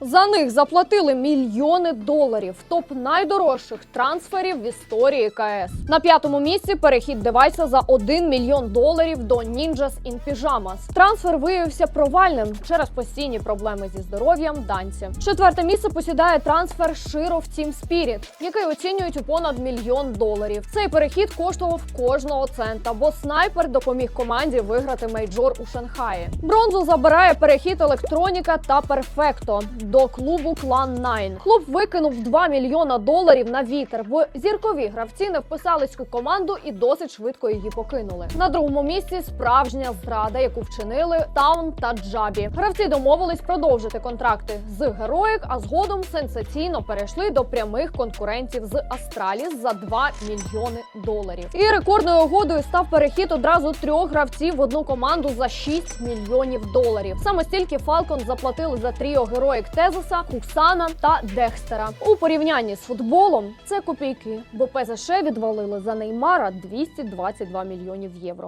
За них заплатили мільйони доларів. Топ найдорожчих трансферів в історії КС. На п'ятому місці перехід девайса за 1 мільйон доларів до Ninjas in Pyjamas. Трансфер виявився провальним через постійні проблеми зі здоров'ям данця. Четверте місце посідає трансфер Широ в Team Spirit, який оцінюють у понад мільйон доларів. Цей перехід коштував кожного цента, бо снайпер допоміг команді виграти мейджор у Шанхаї. Бронзу забирає перехід електроніка та перфекто до клубу Клан 9. Клуб викинув 2 мільйона доларів на вітер, бо зіркові гравці не вписались у команду і досить швидко її покинули. На другому місці справжня зрада, яку вчинили Таун та Джабі. Гравці домовились продовжити контракти з Героїк, а згодом сенсаційно перейшли до прямих конкурентів з Астраліс за 2 мільйони доларів. І рекордною угодою став перехід одразу трьох гравців в одну команду за 6 мільйонів доларів. Саме стільки Falcon заплатили за тріо героїк Тезоса, Куксана та Декстера. У порівнянні з футболом це копійки, бо ПЗШ відвалили за Неймара 222 мільйонів євро.